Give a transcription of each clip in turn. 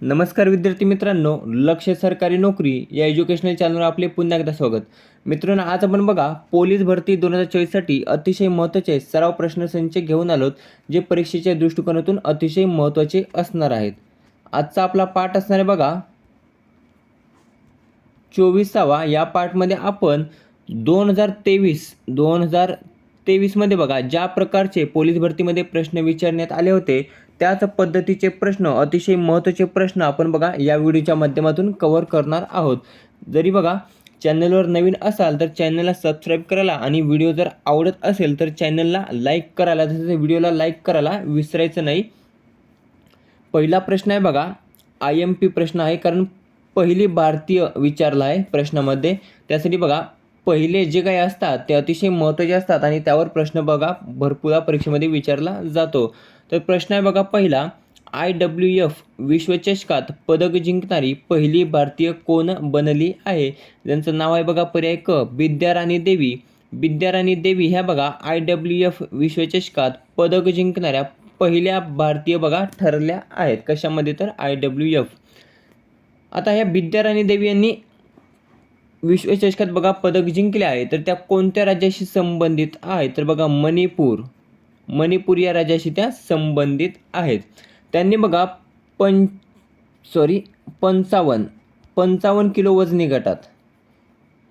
नमस्कार विद्यार्थी मित्रांनो लक्ष सरकारी नोकरी या एज्युकेशनल चॅनलवर आपले पुन्हा एकदा स्वागत. मित्रांनो आज आपण बघा पोलीस भरती दोन हजार चोवीससाठी अतिशय महत्त्वाचे सराव प्रश्नसंच घेऊन आलोत जे परीक्षेच्या दृष्टिकोनातून अतिशय महत्त्वाचे असणार आहेत. आजचा आपला पाठ असणार आहे बघा चोवीसावा या पाठमध्ये आपण दोन हजार तेवीस दोन हजार तेवीसमध्ये बघा ज्या प्रकारचे पोलीस भरतीमध्ये प्रश्न विचारण्यात आले होते त्याच पद्धतीचे प्रश्न अतिशय महत्त्वाचे प्रश्न आपण बघा या व्हिडिओच्या माध्यमातून कव्हर करणार आहोत. जरी बघा चॅनलवर नवीन असाल तर चॅनलला सबस्क्राईब करायला आणि व्हिडिओ जर आवडत असेल तर चॅनलला लाईक करायला तसेच व्हिडिओला लाईक करायला विसरायचं नाही. पहिला प्रश्न आहे बघा आय एम पी प्रश्न आहे कारण पहिली भारतीय विचारला आहे प्रश्नामध्ये. त्यासाठी बघा पहिले जे काही असतात ते अतिशय महत्त्वाचे असतात आणि त्यावर प्रश्न बघा भरपूर परीक्षेमध्ये विचारला जातो. तर प्रश्न आहे बघा पहिला आय डब्ल्यू एफ विश्वचषकात पदक जिंकणारी पहिली भारतीय कोण बनली आहे? ज्यांचं नाव आहे बघा पर्याय क विद्याराणी देवी. विद्याराणी देवी ह्या बघा आय डब्ल्यू एफ विश्वचषकात पदक जिंकणाऱ्या पहिल्या भारतीय बघा ठरल्या आहेत. कशामध्ये तर? आय डब्ल्यू एफ आता ह्या विद्याराणी देवी यांनी विश्वचषकात बघा पदक जिंकले आहे तर त्या कोणत्या राज्याशी संबंधित आहेत तर बघा मणिपूर. मणिपूर या राज्याशी त्या संबंधित आहेत. त्यांनी बघा पं सॉरी पंचावन्न पंचावन्न किलो वजनी गटात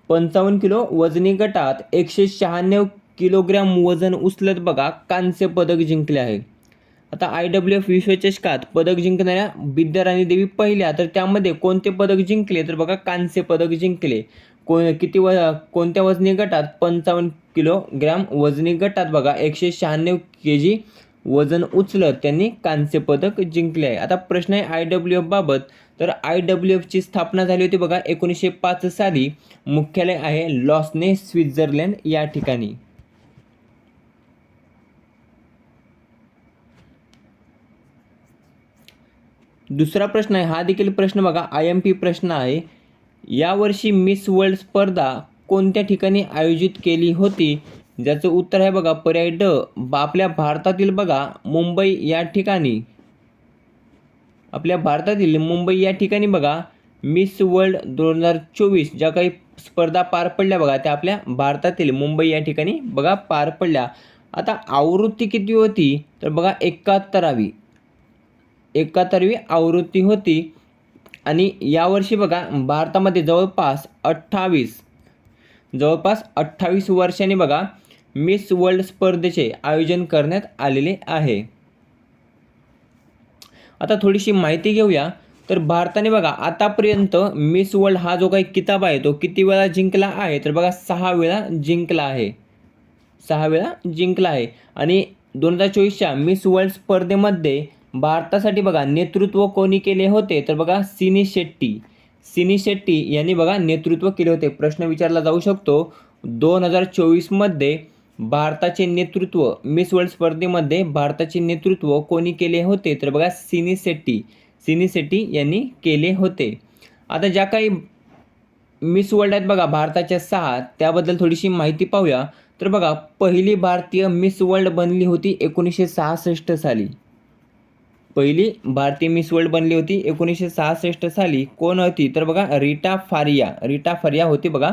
पंचावन्न किलो वजनी गटात एकशे शहाण्णव किलोग्रॅम वजन उचलत बघा कांस्य पदक जिंकले आहे. आता आय डब्ल्यू एफ विश्वचषकात पदक जिंकणाऱ्या विद्याराणी देवी पहिल्या तर त्यामध्ये कोणते पदक जिंकले? तर बघा कांस्य पदक जिंकले. कोण किती व कोणत्या वजनी गटात पंचावन्न किलोग्रॅम वजनी गटात बघा एकशे शहाण्णव के जी वजन उचलत त्यांनी कांस्य पदक जिंकले आहे. आता प्रश्न आहे आय डब्ल्यू एफ बाबत. तर आय डब्ल्यू एफची स्थापना झाली होती बघा एकोणीसशे पाच साली. मुख्यालय आहे लॉसने स्वित्झर्लंड या ठिकाणी. दुसरा प्रश्न आहे हा देखील प्रश्न बघा आय एम पी प्रश्न आहे. यावर्षी मिस वर्ल्ड स्पर्धा कोणत्या ठिकाणी आयोजित केली होती? ज्याचं उत्तर आहे बघा पर्याय ड ब- आपल्या भारतातील बघा मुंबई या ठिकाणी. आपल्या भारतातील मुंबई या ठिकाणी बघा मिस वर्ल्ड दोन हजार चोवीस ज्या काही स्पर्धा पार पडल्या बघा त्या आपल्या भारतातील मुंबई या ठिकाणी बघा पार पडल्या. आता आवृत्ती किती होती? तर बघा एकाहत्तरावी. एकाहत्तरवी आवृत्ती होती. आणि यावर्षी बघा भारतामध्ये जवळपास अठ्ठावीस. जवळपास अठ्ठावीस वर्षांनी बघा मिस वर्ल्ड स्पर्धेचे आयोजन करण्यात आलेले आहे. आता थोडीशी माहिती घेऊया. तर भारताने बघा आतापर्यंत मिस वर्ल्ड हा जो काही किताब आहे तो किती वेळा जिंकला आहे? तर बघा सहा वेळा जिंकला आहे. सहा वेळा जिंकला आहे. आणि दोन हजार चोवीसच्या मिस वर्ल्ड स्पर्धेमध्ये भारतासाठी बघा नेतृत्व कोणी केले होते? तर बघा सिनी शेट्टी. सिनी शेट्टी यांनी बघा नेतृत्व केले होते. प्रश्न विचारला जाऊ शकतो. दोन हजार चोवीसमध्ये भारताचे नेतृत्व मिस वर्ल्ड स्पर्धेमध्ये भारताचे नेतृत्व कोणी केले होते? तर बघा सिनी शेट्टी सिनी शेट्टी यांनी केले होते. आता ज्या काही मिस वर्ल्ड आहेत बघा भारताच्या सहा त्याबद्दल थोडीशी माहिती पाहूया. तर बघा पहिली भारतीय मिस वर्ल्ड बनली होती एकोणीसशे सहासष्ट साली. पहिली भारतीय मिस वर्ल्ड बनली होती. एकोणीसशे सहासष्ट साली कोण होती? तर बघा रीटा फारिया. रिटा फारिया होती बघा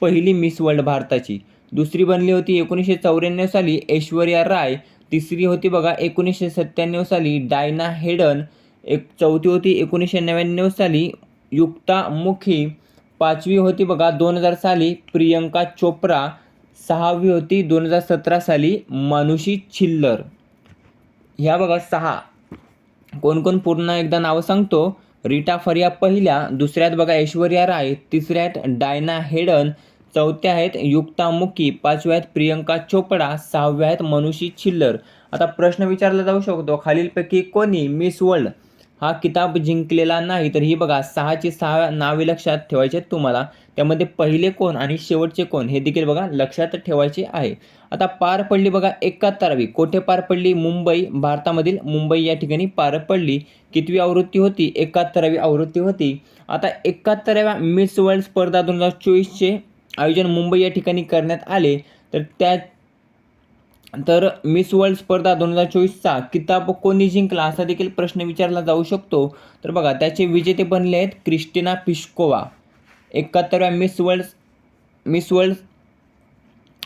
पहिली मिस वर्ल्ड भारताची. दुसरी बनली होती एकोणीसशे चौऱ्याण्णव साली ऐश्वर्या राय. तिसरी होती बघा एकोणीसशे सत्त्याण्णव साली डायना हेडन. एक चौथी होती एकोणीसशे नव्याण्णव साली युक्ता मुखी. पाचवी होती बघा दोन हजार साली प्रियंका चोप्रा. सहावी होती दोन हजार सतरा साली मानुषी छिल्लर. ह्या बघा सहा. कोण कोण पूर्ण एकदा नावं सांगतो? रीटा फरिया पहिल्या दुसऱ्यात बघा ऐश्वर्या राय तिसऱ्यात डायना हेडन चौथ्या आहेत युक्ता मुकी पाचव्या आहेत प्रियंका चोपडा सहाव्या आहेत मनुषी छिल्लर. आता प्रश्न विचारला जाऊ शकतो खालीलपैकी कोणी मिस वर्ल्ड? हा किताब जिंकलेला नाही तर ही बघा सहाची सहा नावे लक्षात ठेवायचे आहेत तुम्हाला. त्यामध्ये पहिले कोण आणि शेवटचे कोण हे देखील बघा लक्षात ठेवायचे आहे. आता पार पडली बघा एकाहत्तरावी. कोठे पार पडली? मुंबई. भारतामधील मुंबई या ठिकाणी पार पडली. कितवी आवृत्ती होती? एकाहत्तरावी आवृत्ती होती. आता एकाहत्तराव्या मिस वर्ल्ड स्पर्धा दोन हजार चोवीसचे आयोजन मुंबई या ठिकाणी करण्यात आले. तर त्या तर मिस वर्ल्ड स्पर्धा दोन हजार चोवीसचा किताब कोणी जिंकला असा देखील प्रश्न विचारला जाऊ शकतो. तर बघा त्याचे विजेते बनले आहेत क्रिस्टिना पिश्कोवा. एकाहत्तरव्या मिस वर्ल्ड मिस वर्ल्ड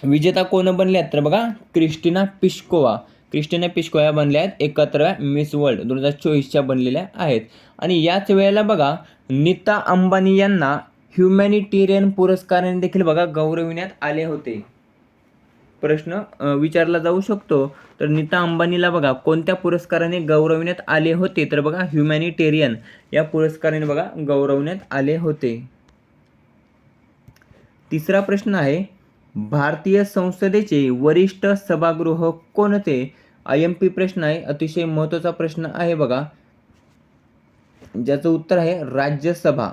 विजेता कोण बनले आहेत? तर बघा क्रिस्टिना पिश्कोवा. क्रिस्टिना पिश्कोवा या बनल्या आहेत. एकाहत्तरव्या मिस वर्ल्ड दोन हजार चोवीसच्या बनलेल्या आहेत. आणि याच वेळेला बघा नीता अंबानी यांना ह्युमॅनिटेरियन पुरस्काराने देखील बघा गौरविण्यात आले होते. प्रश्न विचारला जाऊ शकतो. तर नीता अंबानीला बघा कोणत्या पुरस्काराने गौरवण्यात आले होते? तर बघा ह्युमॅनिटेरियन. या पुरस्काराने बघा गौरवण्यात आले होते. तिसरा प्रश्न आहे भारतीय संसदेचे वरिष्ठ सभागृह कोणते? आय एम पी प्रश्न आहे अतिशय महत्त्वाचा प्रश्न आहे बघा. ज्याचं उत्तर आहे राज्यसभा.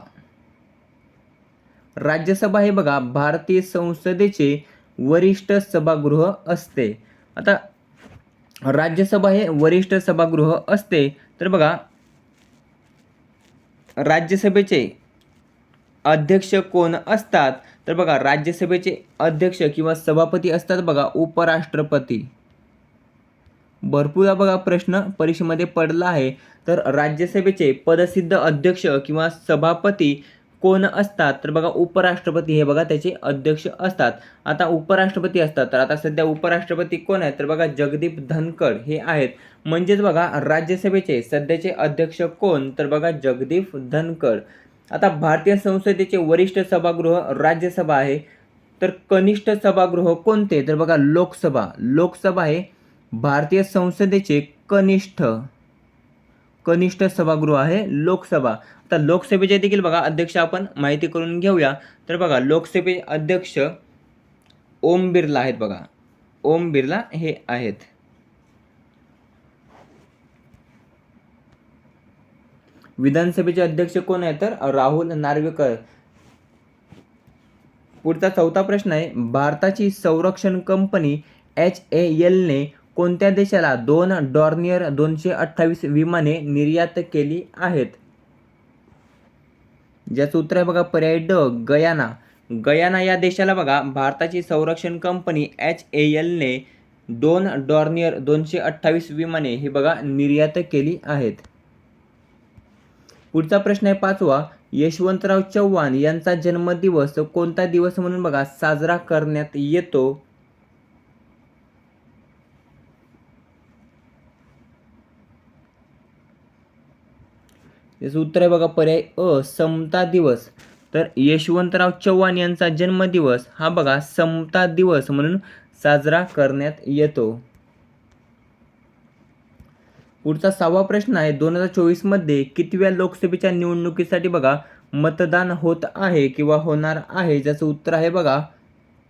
राज्यसभा हे बघा भारतीय संसदेचे वरिष्ठ सभागृह असते. आता राज्यसभा हे वरिष्ठ सभागृह असते. तर बघा राज्यसभेचे अध्यक्ष कोण असतात? तर बघा राज्यसभेचे अध्यक्ष किंवा सभापती असतात बघा उपराष्ट्रपती. भरपूर बघा प्रश्न परीक्षेमध्ये पडला आहे. तर राज्यसभेचे पदसिद्ध अध्यक्ष किंवा सभापती कोण असतात? तर बघा उपराष्ट्रपती हे बघा त्याचे अध्यक्ष असतात. आता उपराष्ट्रपती असतात. तर आता सध्या उपराष्ट्रपती कोण आहेत? तर बघा जगदीप धनखड हे आहेत. म्हणजेच बघा राज्यसभेचे सध्याचे अध्यक्ष कोण? तर बघा जगदीप धनखड. आता भारतीय संसदेचे वरिष्ठ सभागृह राज्यसभा आहे. तर कनिष्ठ सभागृह कोणते? तर बघा लोकसभा. लोकसभा हे भारतीय संसदेचे कनिष्ठ कनिष्ठ सभागृह आहे लोकसभा. आता लोकसभेचे देखील बघा अध्यक्ष आपण माहिती करून घेऊया. तर बघा लोकसभे अध्यक्ष ओम बिर्ला आहेत बघा. ओम बिर्ला हे आहेत. विधानसभेचे अध्यक्ष कोण आहे तर? राहुल नार्वेकर. पुढचा चौथा प्रश्न आहे भारताची संरक्षण कंपनी एच ए एलने कोणत्या देशाला दोन डॉर्नियर दोनशे अठ्ठावीस विमाने निर्यात केली आहेत? ज्याचं उत्तर आहे बघा पर्याय ड गयाना. गयाना या देशाला बघा भारताची संरक्षण कंपनी एच ए एलने दोन डॉर्नियर दोनशे अठ्ठावीस विमाने ही बघा निर्यात केली आहेत. पुढचा प्रश्न आहे पाचवा. यशवंतराव चव्हाण यांचा जन्मदिवस कोणता दिवस म्हणून बघा साजरा करण्यात येतो? याचं उत्तर आहे बघा पर्याय अ समता दिवस. तर यशवंतराव चव्हाण यांचा जन्मदिवस हा बघा समता दिवस म्हणून साजरा करण्यात येतो. पुढचा सहावा प्रश्न आहे दोन हजार चोवीसमध्ये कितव्या लोकसभेच्या निवडणुकीसाठी बघा मतदान होत आहे किंवा होणार आहे? ज्याचं उत्तर आहे बघा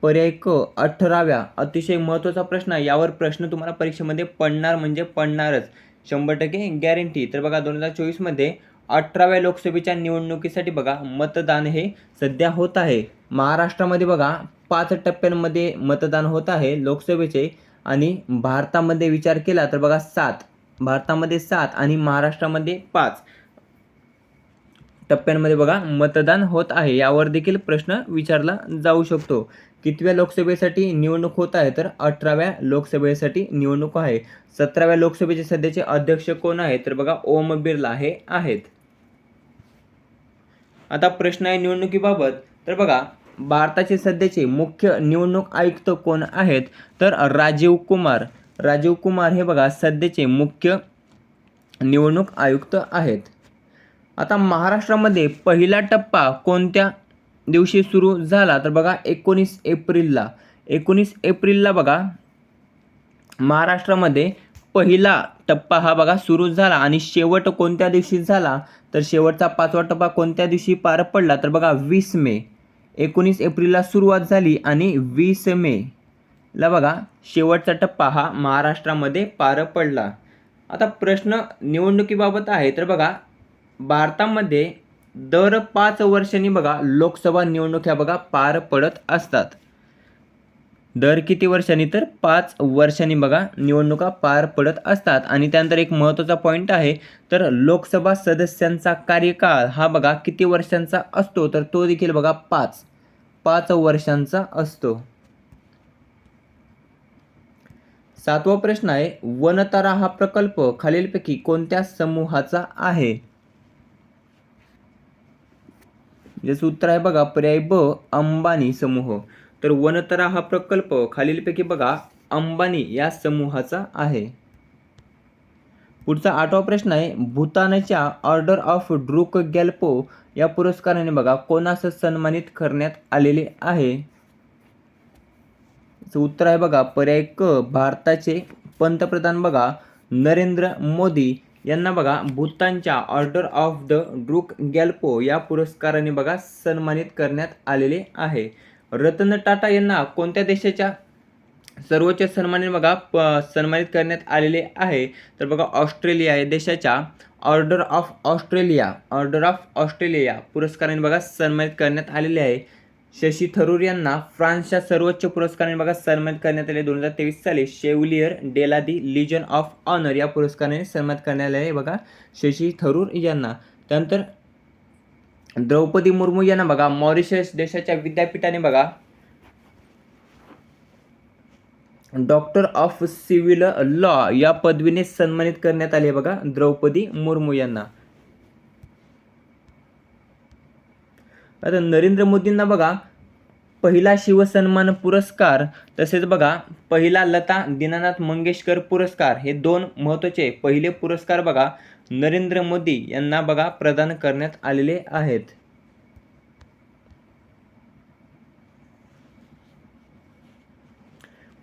पर्याय क अठराव्या. अतिशय महत्त्वाचा प्रश्न आहे यावर प्रश्न तुम्हाला परीक्षेमध्ये पडणार म्हणजे पडणारच. शंभर टक्के गॅरंटी तर बघा दोन हजार चोवीसमध्ये अठराव्या लोकसभेच्या निवडणुकीसाठी बघा मतदान हे सध्या होत आहे. महाराष्ट्रामध्ये बघा पाच टप्प्यांमध्ये मतदान होत आहे लोकसभेचे आणि भारतामध्ये विचार केला तर बघा सात. भारतामध्ये सात आणि महाराष्ट्रामध्ये पाच टप्प्यांमध्ये बघा मतदान होत आहे. यावर देखील प्रश्न विचारला जाऊ शकतो. कितव्या लोकसभेसाठी निवडणूक होत आहे तर अठराव्या लोकसभेसाठी निवडणूक आहे. सतराव्या लोकसभेचे सध्याचे अध्यक्ष कोण आहेत? तर बघा ओम बिर्ला हे आहेत. आता प्रश्न आहे निवडणुकीबाबत. तर बघा भारताचे सध्याचे मुख्य निवडणूक आयुक्त कोण आहेत? तर राजीव कुमार. राजीव कुमार हे बघा सध्याचे मुख्य निवडणूक आयुक्त आहेत. आता महाराष्ट्रामध्ये पहिला टप्पा कोणत्या दिवशी सुरू झाला? तर बघा एकोणीस एप्रिलला. एकोणीस एप्रिलला बघा महाराष्ट्रामध्ये पहिला टप्पा हा बघा सुरू झाला आणि शेवट कोणत्या दिवशी झाला? तर शेवटचा पाचवा टप्पा कोणत्या दिवशी पार पडला? तर बघा वीस मे. एकोणीस एप्रिलला सुरुवात झाली आणि वीस मे. ला बघा शेवटचा टप्पा हा महाराष्ट्रामध्ये पार पडला. आता प्रश्न निवडणुकीबाबत आहे. तर बघा भारतामध्ये दर पाच वर्षांनी बघा लोकसभा निवडणूक ह्या बघा पार पडत असतात. दर किती वर्षांनी? तर पाच वर्षांनी बघा निवडणुका पार पडत असतात. आणि त्यानंतर एक महत्त्वाचा पॉईंट आहे तर लोकसभा सदस्यांचा कार्यकाळ हा बघा किती वर्षांचा असतो? तर तो देखील बघा पाच पाच वर्षांचा असतो. सातवा प्रश्न आहे वनतारा हा प्रकल्प खालीलपैकी कोणत्या समूहाचा आहे? याचं उत्तर आहे बघा पर्याय ब अंबानी समूह. तर वनतरा हा प्रकल्प खालीलपैकी बघा अंबानी या समूहाचा आहे. पुढचा आठवा प्रश्न आहे भूतानच्या ऑर्डर ऑफ ड्रुक गॅल्पो या पुरस्काराने बघा कोणास सन्मानित करण्यात आलेले आहे? उत्तर आहे बघा पर्याय क भारताचे पंतप्रधान बघा नरेंद्र मोदी यांना बघा भूतानच्या order of the Druk Gyalpo या पुरस्काराने बघा सन्मानित करण्यात आलेले आहे. रतन टाटा यांना कोणत्या देशाच्या सर्वोच्च सन्माने बघा प सन्मानित करण्यात आलेले आहे? तर बघा ऑस्ट्रेलिया या देशाच्या. Order of Australia order of Australia पुरस्काराने बघा सन्मानित करण्यात आलेले आहे. शशी थरूर यांना फ्रान्सच्या सर्वोच्च पुरस्काराने बघा सन्मानित करण्यात आले दोन हजार तेवीस साली शेवलियर डेला दी लिजन ऑफ ऑनर या पुरस्काराने सन्मानित करण्यात आले आहे बघा शशी थरूर यांना. त्यानंतर द्रौपदी मुर्मू यांना बघा मॉरिशस देशाच्या विद्यापीठाने बघा. डॉक्टर ऑफ सिव्हिल लॉ या पदवीने सन्मानित करण्यात आले बघा द्रौपदी मुर्मू यांना. आता नरेंद्र मोदींना बघा पहिला शिवसन्मान पुरस्कार तसेच बघा पहिला लता दीनानाथ मंगेशकर पुरस्कार हे दोन महत्त्वाचे पहिले पुरस्कार बघा नरेंद्र मोदी यांना बघा प्रदान करण्यात आलेले आहेत.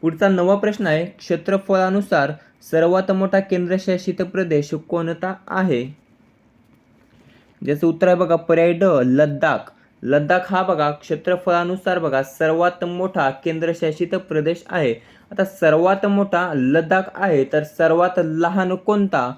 पुढचा नवा प्रश्न आहे क्षेत्रफळानुसार सर्वात मोठा केंद्रशासित प्रदेश कोणता आहे? ज्याचं उत्तर आहे बघा पर्याय ड लद्दाख. लद्दाख हा बघा क्षेत्रफळानुसार बघा सर्वात मोठा केंद्रशासित प्रदेश आहे. आता सर्वात मोठा लद्दाख आहे तर सर्वात लहान कोणता?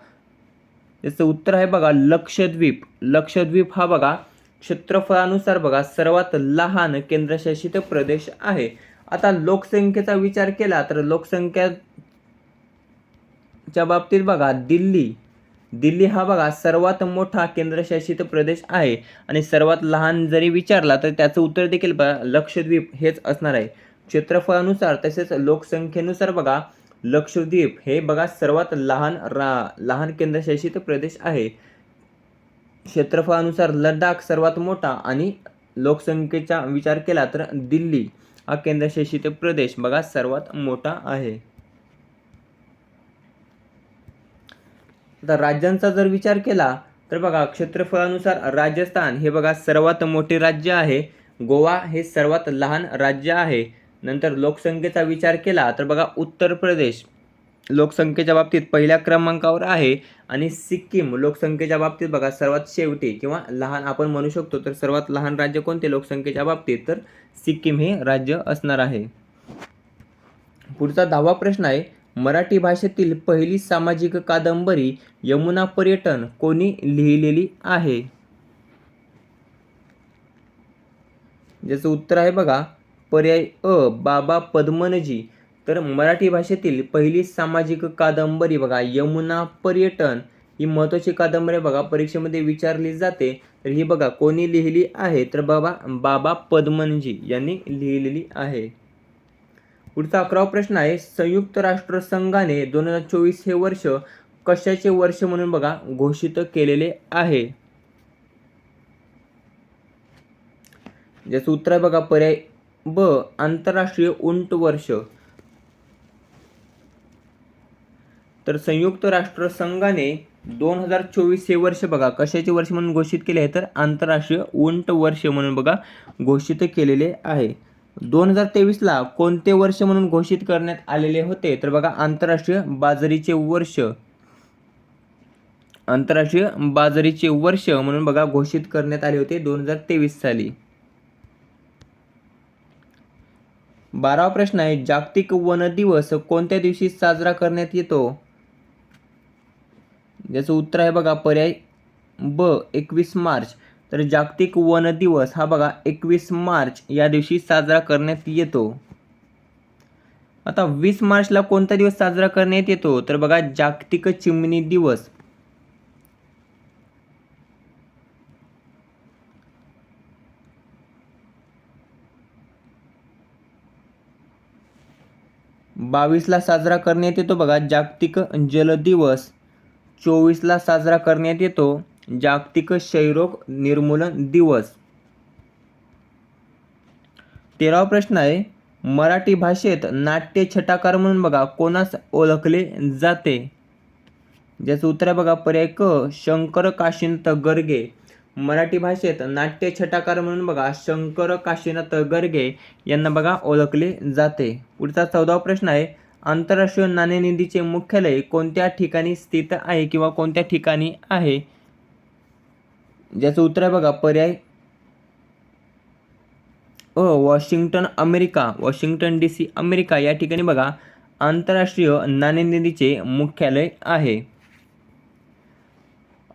याचं उत्तर आहे बघा लक्षद्वीप. लक्षद्वीप हा बघा क्षेत्रफळानुसार बघा सर्वात लहान केंद्रशासित प्रदेश आहे. आता लोकसंख्येचा विचार केला तर लोकसंख्याच्या बाबतीत बघा दिल्ली. दिल्ली हा बघा सर्वात मोठा केंद्रशासित प्रदेश आहे. आणि सर्वात लहान जरी विचारला तर त्याचं उत्तर देखील बघा लक्षद्वीप हेच असणार आहे. क्षेत्रफळानुसार तसेच लोकसंख्येनुसार बघा लक्षद्वीप हे बघा सर्वात लहान रा लहान केंद्रशासित प्रदेश आहे. क्षेत्रफळानुसार लडाख सर्वात मोठा आणि लोकसंख्येचा विचार केला तर दिल्ली हा केंद्रशासित प्रदेश बघा सर्वात मोठा आहे. आता राज्यांचा जर विचार केला तर बघा क्षेत्रफळानुसार राजस्थान हे बघा सर्वात मोठे राज्य आहे. गोवा हे सर्वात लहान राज्य आहे. नंतर लोकसंख्येचा विचार केला तर बघा उत्तर प्रदेश. लोकसंख्येच्या बाबतीत पहिल्या क्रमांकावर आहे आणि सिक्कीम लोकसंख्येच्या बाबतीत बघा सर्वात शेवटी किंवा लहान आपण म्हणू शकतो तर सर्वात लहान राज्य कोणते लोकसंख्येच्या बाबतीत? तर सिक्कीम हे राज्य असणार आहे. पुढचा दहावा प्रश्न आहे मराठी भाषेतील पहिली सामाजिक कादंबरी यमुना पर्यटन कोणी लिहिलेली आहे? ज्याचं उत्तर आहे बघा पर्याय अ बाबा पद्मनजी. तर मराठी भाषेतील पहिली सामाजिक कादंबरी बघा यमुना पर्यटन. ही महत्त्वाची कादंबरी बघा परीक्षेमध्ये विचारली जाते. तर ही बघा कोणी लिहिली आहे? तर बाबा बाबा पद्मनजी यांनी लिहिलेली आहे. पुढचा अकरावा प्रश्न आहे संयुक्त राष्ट्रसंघाने दोन हजार चोवीस हे वर्ष कशाचे वर्ष म्हणून बघा घोषित केलेले आहे? ज्याचं उत्तर आहे बघा पर्याय ब आंतरराष्ट्रीय उंट वर्ष. तर संयुक्त राष्ट्र संघाने दोन हजार चोवीस हे वर्ष बघा कशाचे वर्ष म्हणून घोषित केले आहे? तर आंतरराष्ट्रीय उंट वर्ष म्हणून बघा घोषित केलेले आहे. दोन हजार तेवीसला कोणते वर्ष म्हणून घोषित करण्यात आलेले होते? तर बघा आंतरराष्ट्रीय बाजरीचे वर्ष. आंतरराष्ट्रीय बाजरीचे वर्ष म्हणून बघा घोषित करण्यात आले होते दोन हजार तेवीस साली. बारावा प्रश्न आहे जागतिक वन दिवस कोणत्या दिवशी साजरा करण्यात येतो? ज्याचं उत्तर आहे बघा पर्याय ब एकवीस मार्च. तर जागतिक वन दिवस हा बघा एकवीस मार्च या दिवशी साजरा करण्यात येतो. आता वीस मार्चला कोणता दिवस साजरा करण्यात येतो? तर बघा जागतिक चिमणी दिवस. बावीसला साजरा करण्यात येतो बघा. जागतिक जल दिवस चोवीसला साजरा करण्यात येतो. जागतिक क्षयरोग निर्मूलन दिवस. तेरावा प्रश्न आहे. मराठी भाषेत नाट्य छटाकार म्हणून बघा कोणास ओळखले जाते? ज्याचं उत्तर आहे बघा पर्याय क शंकर काशिंत गर्गे. मराठी भाषेत नाट्य छटाकार म्हणून बघा शंकर काशीनाथ गर्गे यांना बघा ओळखले जाते. पुढचा चौदावा प्रश्न आहे आंतरराष्ट्रीय नाणेनिधीचे मुख्यालय कोणत्या ठिकाणी स्थित आहे किंवा कोणत्या ठिकाणी आहे? ज्याचं उत्तर आहे बघा पर्याय अ Washington America. Washington D C America. या ठिकाणी बघा आंतरराष्ट्रीय नाणेनिधीचे मुख्यालय आहे.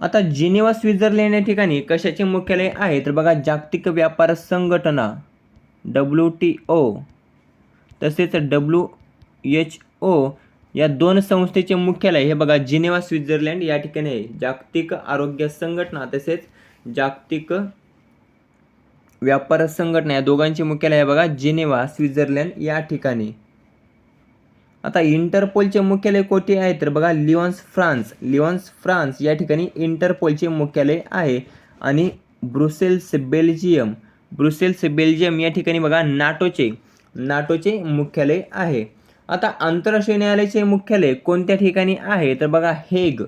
आता जिनेवा स्वित्झर्लंड या ठिकाणी कशाचे मुख्यालय आहे? तर बघा जागतिक व्यापार संघटना डब्ल्यू टी ओ तसेच डब्ल्यू एच ओ या दोन संस्थेचे मुख्यालय हे बघा जिनेवा स्वित्झर्लंड या ठिकाणी आहे. जागतिक आरोग्य संघटना तसेच जागतिक व्यापार संघटना या दोघांचे मुख्यालय आहे बघा जिनेवा स्वित्झर्लंड या ठिकाणी. आता इंटरपोलचे मुख्यालय कोठे आहे? तर बघा लिओन्स फ्रान्स. लिओन्स फ्रान्स या ठिकाणी इंटरपोलचे मुख्यालय आहे. आणि ब्रुसेल्स बेल्जियम. ब्रुसेल्स बेल्जियम या ठिकाणी बघा नाटोचे. नाटोचे मुख्यालय आहे. आता आंतरराष्ट्रीय न्यायालयाचे मुख्यालय कोणत्या ठिकाणी आहे? तर बघा हेग.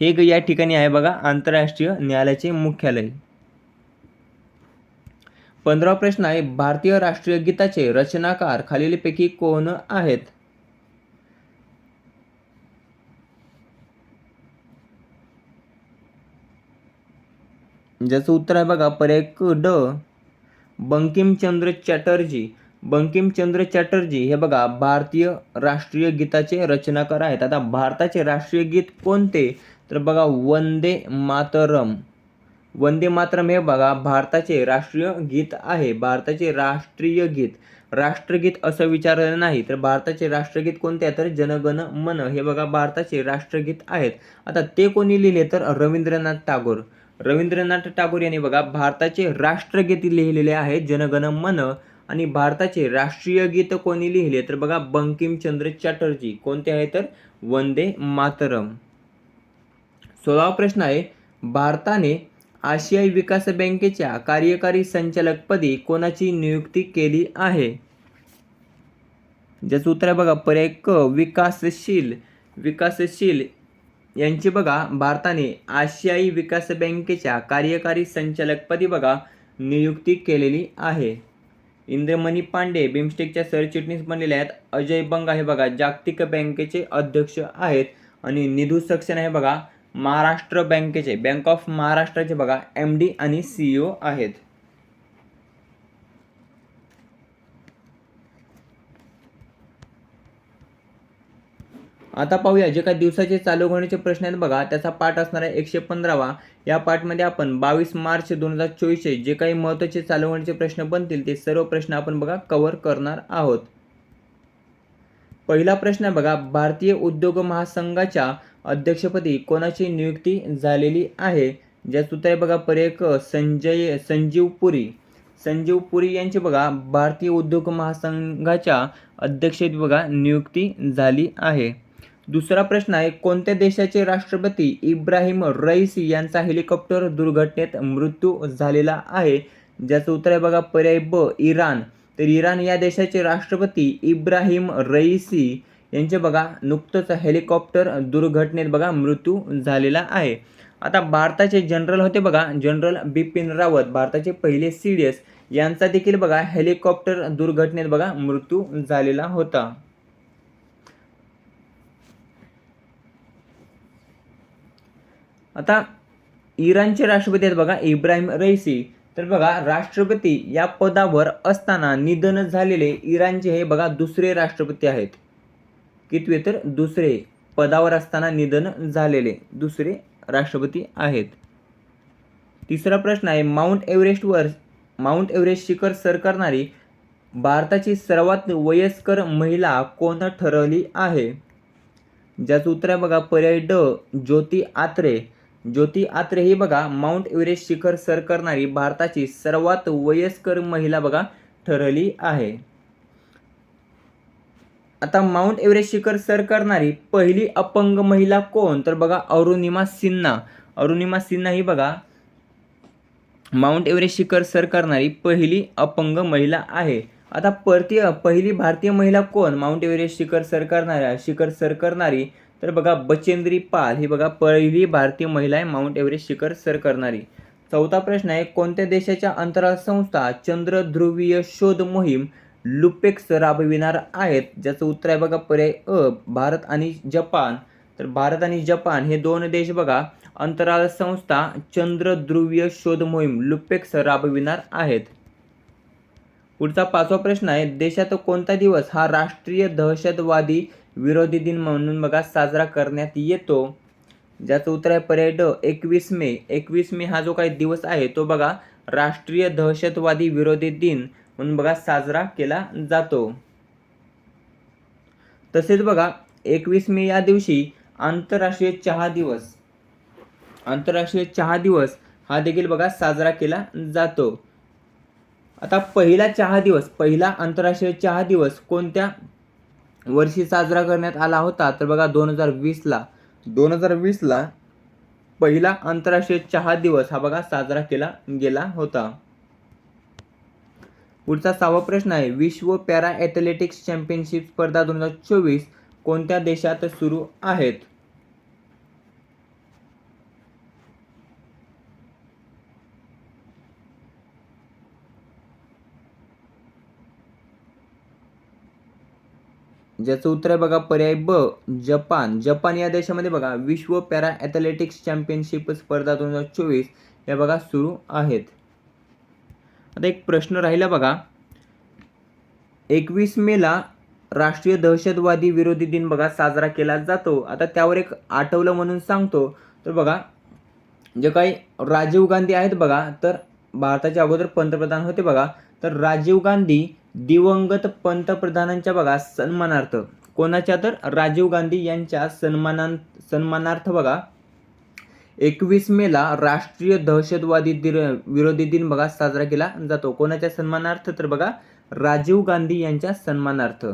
हेग या ठिकाणी आहे बघा आंतरराष्ट्रीय न्यायालयाचे मुख्यालय. पंधरा प्रश्न आहे भारतीय राष्ट्रीय गीताचे रचनाकार खालीलपैकी कोण आहेत? ज्याचं उत्तर आहे बघा पर्याय क ड बंकिमचंद्र चॅटर्जी. बंकिमचंद्र चॅटर्जी हे बघा भारतीय राष्ट्रीय गीताचे रचनाकार आहेत. आता भारताचे राष्ट्रीय गीत कोणते? तर बघा वंदे मातरम. वंदे मातरम हे बघा भारताचे राष्ट्रीय गीत आहे. भारताचे राष्ट्रीय गीत. राष्ट्रगीत असं विचारलं नाही तर भारताचे राष्ट्रगीत कोणते आहे? तर जनगण मन हे बघा भारताचे राष्ट्रगीत आहेत. आता ते कोणी लिहिले? तर रवींद्रनाथ टागोर. रवींद्रनाथ टागोर यांनी बघा भारताचे राष्ट्रगीत लिहिलेले आहे जनगण मन आणि भारताचे राष्ट्रीय गीत कोणी लिहिले? तर बघा बंकिमचंद्र चॅटर्जी. कोणते आहे तर? वंदे मातरम. सोळावा प्रश्न आहे भारताने आशियाई विकास बँकेच्या कार्यकारी संचालकपदी कोणाची नियुक्ती केली आहे? ज्याचं उत्तर आहे बघा पर्याय क विकासशील विकासशील यांची बघा भारताने आशियाई विकास बँकेच्या कार्यकारी संचालकपदी बघा नियुक्ती केलेली आहे. इंद्रमणी पांडे बिमस्टेकच्या सरचिटणीस बनलेले आहेत. अजय बंग हे बघा जागतिक बँकेचे अध्यक्ष आहेत. आणि निधू सक्सेना हे बघा महाराष्ट्र बँकेचे बँक ऑफ महाराष्ट्राचे बघा एम डी आणि सीईओ आहेत. आता पाहूया जे काही दिवसाचे चालू होण्याचे प्रश्न आहेत बघा त्याचा पाठ असणार आहे एकशे पंधरावा. या पाठमध्ये आपण बावीस मार्च दोन हजार चोवीसचे जे काही महत्त्वाचे चालू होण्याचे प्रश्न बनतील ते सर्व प्रश्न आपण बघा कव्हर करणार आहोत. पहिला प्रश्न आहे बघा भारतीय उद्योग महासंघाच्या अध्यक्षपदी कोणाची नियुक्ती झालेली आहे? ज्याचं उत्तर आहे बघा पर्याय क संजय संजीव पुरी. संजीव पुरी यांची बघा भारतीय उद्योग महासंघाच्या अध्यक्षपदी बघा नियुक्ती झाली आहे. दुसरा प्रश्न आहे कोणत्या देशाचे राष्ट्रपती इब्राहिम रईसी यांचा हेलिकॉप्टर दुर्घटनेत मृत्यू झालेला आहे? ज्याचं उत्तर आहे बघा पर्याय ब इराण. तर इराण या देशाचे राष्ट्रपती इब्राहिम रईसी यांचे बघा नुकतंच हेलिकॉप्टर दुर्घटनेत बघा मृत्यू झालेला आहे. आता भारताचे जनरल होते बघा जनरल बिपिन रावत भारताचे पहिले सी डी एस. यांचा देखील बघा हेलिकॉप्टर दुर्घटनेत बघा मृत्यू झालेला होता. आता इराणचे राष्ट्रपती आहेत बघा इब्राहिम रईसी. तर बघा राष्ट्रपती या पदावर असताना निधन झालेले इराणचे हे बघा दुसरे राष्ट्रपती आहेत. कितवे तर दुसरे पदावर असताना निधन झालेले दुसरे राष्ट्रपती आहेत. तिसरा प्रश्न आहे माउंट एव्हरेस्टवर माउंट एव्हरेस्ट शिखर सर करणारी भारताची सर्वात वयस्कर महिला कोण ठरवली आहे? ज्याचं उत्तर आहे बघा पर्याय ड ज्योती आत्रे. ज्योती आत्रे ही बघा माउंट एव्हरेस्ट शिखर सर करणारी भारताची सर्वात वयस्कर महिला बघा ठरली आहे. आता माउंट एव्हरेस्ट शिखर सर करणारी पहिली अपंग महिला कोण? तर बघा अरुणिमा सिन्हा. अरुणिमा सिन्हा ही बघा माउंट एव्हरेस्ट शिखर सर करणारी पहिली अपंग महिला आहे. आता परतीय पहिली भारतीय महिला कोण? माउंट एव्हरेस्ट शिखर सर करणाऱ्या शिखर सर करणारी तर बघा बचेंद्री पाल ही बघा पहिली भारतीय महिला आहे माउंट एव्हरेस्ट शिखर सर करणारी. चौथा प्रश्न आहे कोणत्या देशाच्या अंतराळ संस्था चंद्र ध्रुवीय शोध मोहीम लुपेक्स राबविणार आहेत? ज्याचं उत्तर आहे बघा पर्याय अ भारत आणि जपान. तर भारत आणि जपान हे दोन देश बघा अंतराळ संस्था चंद्र ध्रुवीय शोध मोहीम लुपेक्स राबविणार आहेत. पुढचा पाचवा प्रश्न आहे देशात कोणता दिवस हा राष्ट्रीय दहशतवादी विरोधी दिन म्हणून बघा साजरा करण्यात येतो. ज्याचं उत्तर आहे पर्याय ड एकवीस मे. एकवीस मे हा जो काही दिवस आहे तो बघा राष्ट्रीय दहशतवादी विरोधी दिन म्हणून बघा साजरा केला जातो. तसेच बघा एकवीस मे या दिवशी आंतरराष्ट्रीय चहा दिवस. आंतरराष्ट्रीय चहा दिवस हा देखील बघा साजरा केला जातो. आता पहिला चहा दिवस पहिला आंतरराष्ट्रीय चहा दिवस कोणत्या वर्षी साजरा करण्यात आला होता तर बघा दोन हजार वीसला दोन हजार वीसला पहिला आंतरराष्ट्रीय चहा दिवस हा बघा साजरा केला गेला होता. पुढचा सहावा प्रश्न आहे विश्व पॅरा ॲथलेटिक्स चॅम्पियनशिप स्पर्धा दोन हजार चोवीस कोणत्या देशात सुरू आहेत? ज्याचं उत्तर आहे बघा पर्याय ब जपान. जपान या देशामध्ये बघा विश्व पॅरा ॲथलेटिक्स चॅम्पियनशिप स्पर्धा दोन हजार चोवीस या बघा सुरू आहेत. आता एक प्रश्न राहिला बघा. एकवीस मेला राष्ट्रीय दहशतवादी विरोधी दिन बघा साजरा केला जातो. आता त्यावर एक आठवलं म्हणून सांगतो. तर बघा जे काही राजीव गांधी आहेत बघा तर भारताच्या अगोदर पंतप्रधान होते बघा. तर राजीव गांधी दिवंगत पंतप्रधानांच्या बघा सन्मानार्थ. कोणाच्या तर? राजीव गांधी यांच्या सन्मानां सन्मानार्थ बघा. एकवीस मेला राष्ट्रीय दहशतवादी दिन विरोधी दिन बघा साजरा केला जातो. कोणाच्या सन्मानार्थ? तर बघा राजीव गांधी यांच्या सन्मानार्थ.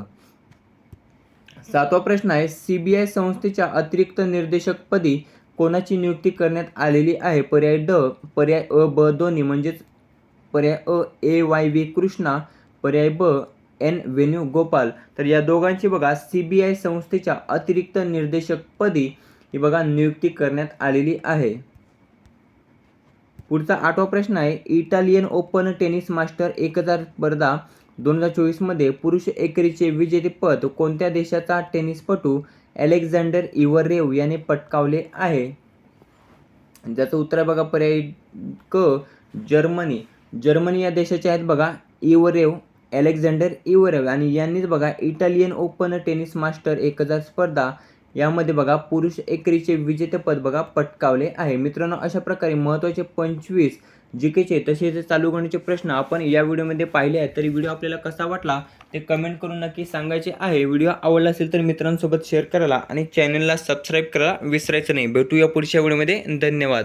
सातवा प्रश्न आहे सीबीआय संस्थेच्या अतिरिक्त निर्देशकपदी कोणाची नियुक्ती करण्यात आलेली आहे? पर्याय ड पर्याय अ ब दोन्ही म्हणजेच पर्याय अ ए वाय व्ही कृष्णा पर्याय ब एन वेन्यू गोपाल. तर या दोघांची बघा सी बी आय संस्थेच्या अतिरिक्त निर्देशकपदी ही बघा नियुक्ती करण्यात आलेली आहे. पुढचा आठवा प्रश्न आहे इटालियन ओपन टेनिस मास्टर एक हजार स्पर्धा दोन हजार चोवीसमध्ये पुरुष एकेरीचे विजेतेपद कोणत्या देशाचा टेनिसपटू अलेक्झांडर इवरेव याने पटकावले आहे. ज्याचं उत्तर आहे बघा पर्याय क जर्मनी. जर्मनी या देशाचे आहेत बघा इवरेव अलेक्झांडर इवरेव. आणि यांनीच बघा इटालियन ओपन टेनिस मास्टर एक हजार स्पर्धा यामध्ये बघा पुरुष एकेरीचे विजेतेपद बघा पटकावले आहे. मित्रांनो अशा प्रकारे महत्त्वाचे पंचवीस जी केचे तसेच चालू गणितचे प्रश्न आपण या व्हिडिओमध्ये पाहिले आहेत तरी व्हिडिओ आपल्याला कसा वाटला ते कमेंट करून नक्की सांगायचे आहे. व्हिडिओ आवडला असेल तर मित्रांसोबत शेअर करायला आणि चॅनलला सबस्क्राईब करायला विसरायचं नाही. भेटूया पुढच्या व्हिडिओमध्ये. धन्यवाद.